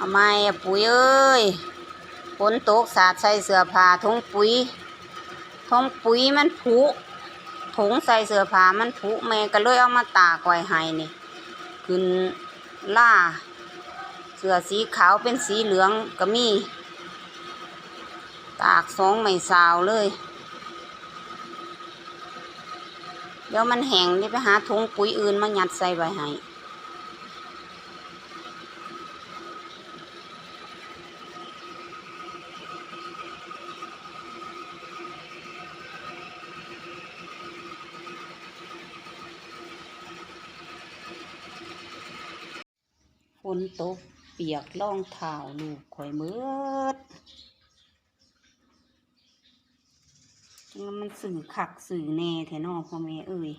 เอาไม้ปุ๋ยเอ้ยฝนตกสาดใส่เสื้อผ้าทงปุ๋ยทงปุ๋ยมันผุถุงใส่เสื้อผ้ามันผุแม่ก็เลยเอามาตากไว้ให้นี่ขึ้นล่า เสื้อสีขาวเป็นสีเหลืองก็มี ตากสองไม่สาวเลย เดี๋ยวมันแห้งนี่ไปหาถุงปุ๋ยอื่นมายัดใส่ไว้ให้ ฝนตกเปียกล่องเท้าลูกข่อยเมืดจังมันสื่อคักสื่อแน่แท้นอพ่อแม่เอ้ย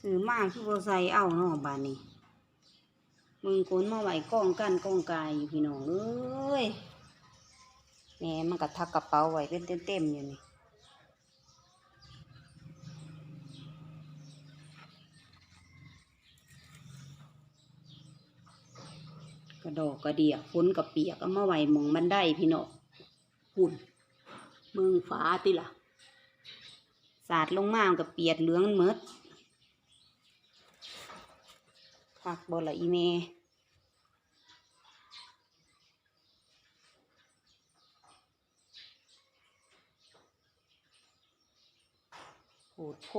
สื่อมากคือบ่ใส่เอานอบานนี้มึงคนมาไหวกล้องกันกล้องกายอยู่พี่น้องเอ้ยแหม่มันก็ทักกระเป๋าไว้เป็นเต็มอยู่นี่ กระดอกกระเดียกฝนกระเปียกเอามาไว้มองบันไดพี่น้องหุ่นมึงฟ้าติล่ะ สาดลงมากับเปียดเหลืองเมดคักบอละอีเมโหดโพ